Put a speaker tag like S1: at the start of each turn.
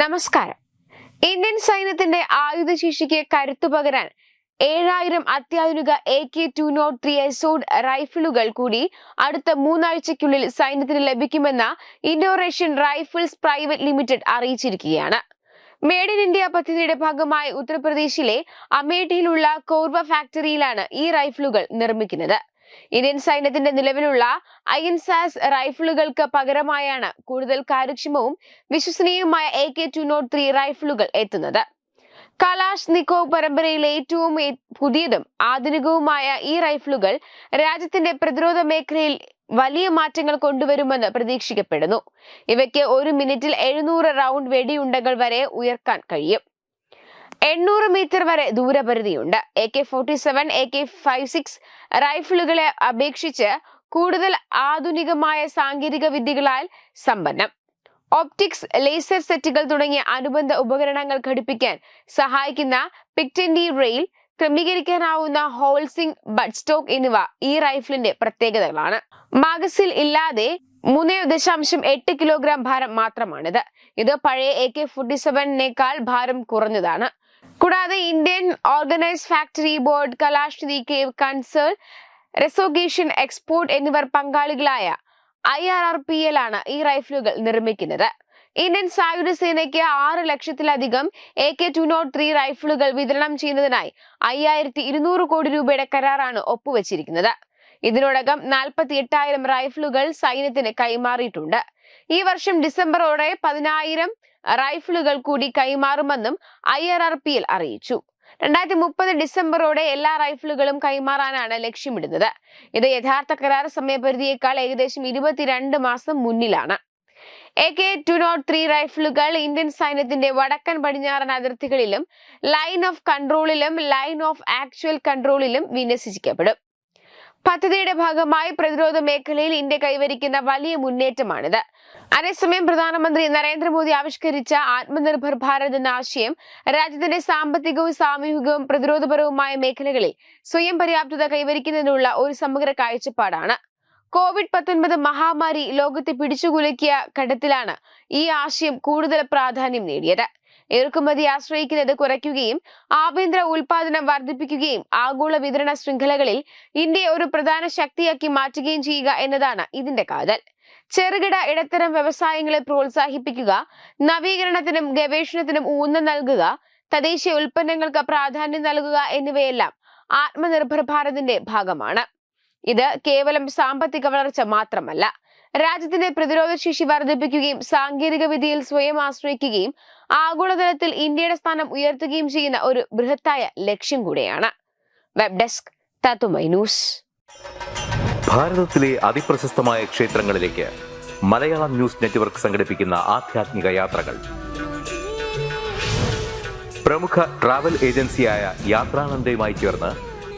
S1: നമസ്കാരം. ഇന്ത്യൻ സൈന്യത്തിന്റെ ആയുധശേഷിക്ക് കരുത്തു പകരാൻ ഏഴായിരം അത്യാധുനിക A K two naught three എസോഡ് റൈഫിളുകൾ കൂടി അടുത്ത മൂന്നാഴ്ചയ്ക്കുള്ളിൽ സൈന്യത്തിന് ലഭിക്കുമെന്ന Indo Russian Rifles Private Limited അറിയിച്ചിരിക്കുകയാണ്. Made in India പദ്ധതിയുടെ ഭാഗമായി ഉത്തർപ്രദേശിലെ അമേഠിയിലുള്ള കോർവ ഫാക്ടറിയിലാണ് ഈ റൈഫിളുകൾ നിർമ്മിക്കുന്നത്. ഇന്ത്യൻ സൈന്യത്തിന്റെ നിലവിലുള്ള അയൻസാസ് റൈഫിളുകൾക്ക് പകരമായാണ് കൂടുതൽ കാര്യക്ഷമവും വിശ്വസനീയവുമായ A K two naught three റൈഫിളുകൾ എത്തുന്നത്. കലാഷ് നിക്കോവ് പരമ്പരയിലെ ഏറ്റവും പുതിയതും ആധുനികവുമായ ഈ റൈഫിളുകൾ രാജ്യത്തിന്റെ പ്രതിരോധ മേഖലയിൽ വലിയ മാറ്റങ്ങൾ കൊണ്ടുവരുമെന്ന് പ്രതീക്ഷിക്കപ്പെടുന്നു. ഇവയ്ക്ക് ഒരു മിനിറ്റിൽ എഴുന്നൂറ് റൗണ്ട് വെടിയുണ്ടകൾ വരെ ഉയർക്കാൻ കഴിയും. എണ്ണൂറ് മീറ്റർ വരെ ദൂരപരിധിയുണ്ട്. A K forty seven A K five six റൈഫിളുകളെ അപേക്ഷിച്ച് കൂടുതൽ ആധുനികമായ സാങ്കേതിക വിദ്യകളാൽ സമ്പന്നം. ഓപ്റ്റിക്സ് ലേസർ സെറ്റുകൾ തുടങ്ങിയ അനുബന്ധ ഉപകരണങ്ങൾ ഘടിപ്പിക്കാൻ സഹായിക്കുന്ന പിക്റ്റൻഡി റെയിൽ ക്രമീകരിക്കാനാവുന്ന ഹോൾസിംഗ് ബഡ്സ്റ്റോക്ക് എന്നിവ ഈ റൈഫിളിന്റെ പ്രത്യേകതകളാണ്. മാഗസിൽ ഇല്ലാതെ മൂന്ന് ദശാംശം എട്ട് കിലോഗ്രാം ഭാരം മാത്രമാണിത്. ഇത് പഴയ എ കെ ഫോർട്ടി സെവനേക്കാൾ ഭാരം കുറഞ്ഞതാണ്. കൂടാതെ Indian Ordnance Factory Board Kalashnikov Concern Rosoboronexport എന്നിവർ പങ്കാളികളായ I R R P L ആണ് ഈ റൈഫിളുകൾ നിർമ്മിക്കുന്നത്. ഇന്ത്യൻ സായുധ സേനയ്ക്ക് ആറ് ലക്ഷത്തിലധികം A K two naught three റൈഫിളുകൾ വിതരണം ചെയ്യുന്നതിനായി അയ്യായിരത്തി ഇരുന്നൂറ് കോടി രൂപയുടെ കരാറാണ് ഒപ്പുവെച്ചിരിക്കുന്നത്. ഇതിനോടകം നാൽപ്പത്തി എട്ടായിരം റൈഫിളുകൾ സൈന്യത്തിന് കൈമാറിയിട്ടുണ്ട്. ഈ വർഷം ഡിസംബറോടെ പതിനായിരം റൈഫിളുകൾ കൂടി കൈമാറുമെന്നും ഐ ആർ ആർ പിയിൽ അറിയിച്ചു. രണ്ടായിരത്തി മുപ്പത് ഡിസംബറോടെ എല്ലാ റൈഫിളുകളും കൈമാറാനാണ് ലക്ഷ്യമിടുന്നത്. ഇത് യഥാർത്ഥ കരാർ സമയപരിധിയേക്കാൾ ഏകദേശം ഇരുപത്തിരണ്ട് മാസം മുന്നിലാണ്. A K two naught three റൈഫിളുകൾ Indian സൈന്യത്തിന്റെ വടക്കൻ പടിഞ്ഞാറൻ അതിർത്തികളിലും ലൈൻ ഓഫ് കൺട്രോളിലും ലൈൻ ഓഫ് ആക്ച്വൽ കൺട്രോളിലും വിന്യസിക്കപ്പെടും പദ്ധതിയുടെ ഭാഗമായി പ്രതിരോധ മേഖലയിൽ ഇന്ത്യ കൈവരിക്കുന്ന വലിയ മുന്നേറ്റമാണിത്. അതേസമയം പ്രധാനമന്ത്രി നരേന്ദ്രമോദി ആവിഷ്കരിച്ച ആത്മനിർഭർ ഭാരത് എന്ന ആശയം രാജ്യത്തിന്റെ സാമ്പത്തികവും സാമൂഹികവും പ്രതിരോധപരവുമായ മേഖലകളിൽ സ്വയം പര്യാപ്തത കൈവരിക്കുന്നതിനുള്ള ഒരു സമഗ്ര കാഴ്ചപ്പാടാണ്. കോവിഡ് പത്തൊൻപത് മഹാമാരി ലോകത്തെ പിടിച്ചുകുലുക്കിയ ഘട്ടത്തിലാണ് ഈ ആശയം കൂടുതൽ പ്രാധാന്യം നേടിയത്. ഇറക്കുമതി ആശ്രയിക്കുന്നത് കുറയ്ക്കുകയും ആഭ്യന്തര ഉൽപാദനം വർദ്ധിപ്പിക്കുകയും ആഗോള വിതരണ ശൃംഖലകളിൽ ഇന്ത്യയെ ഒരു പ്രധാന ശക്തിയാക്കി മാറ്റുകയും ചെയ്യുക എന്നതാണ് ഇതിന്റെ കാതൽ. ചെറുകിട ഇടത്തരം വ്യവസായങ്ങളെ പ്രോത്സാഹിപ്പിക്കുക നവീകരണത്തിനും ഗവേഷണത്തിനും ഊന്നൽ നൽകുക തദ്ദേശീയ ഉൽപ്പന്നങ്ങൾക്ക് പ്രാധാന്യം നൽകുക എന്നിവയെല്ലാം ആത്മനിർഭർ ഭാരതിന്റെ ഭാഗമാണ്. ഇത് കേവലം സാമ്പത്തിക വളർച്ച മാത്രമല്ല. രാജ്യത്തിന്റെ പ്രതിരോധ ശേഷി വർദ്ധിപ്പിക്കുകയും സാങ്കേതിക വിദ്യയിൽ സ്വയം ആശ്രയിക്കുകയും ആഗോളതലത്തിൽ ഇന്ത്യയുടെ സ്ഥാനം ഉയർത്തുകയും ചെയ്യുന്ന ഒരു ബൃഹത്തായ ലക്ഷ്യം കൂടിയാണ്. വെബ് ഡെസ്ക് തത്തുമൈ ന്യൂസ്
S2: ഭാരതത്തിലെ അതിപ്രശസ്തമായ ക്ഷേത്രങ്ങളിലേക്ക് മലയാളം ന്യൂസ് നെറ്റ്വർക്ക് സംഘടിപ്പിക്കുന്ന ആധ്യാത്മിക യാത്രകൾ. പ്രമുഖ ട്രാവൽ ഏജൻസിയായ യാത്രാനന്ദയുമായി ചേർന്ന്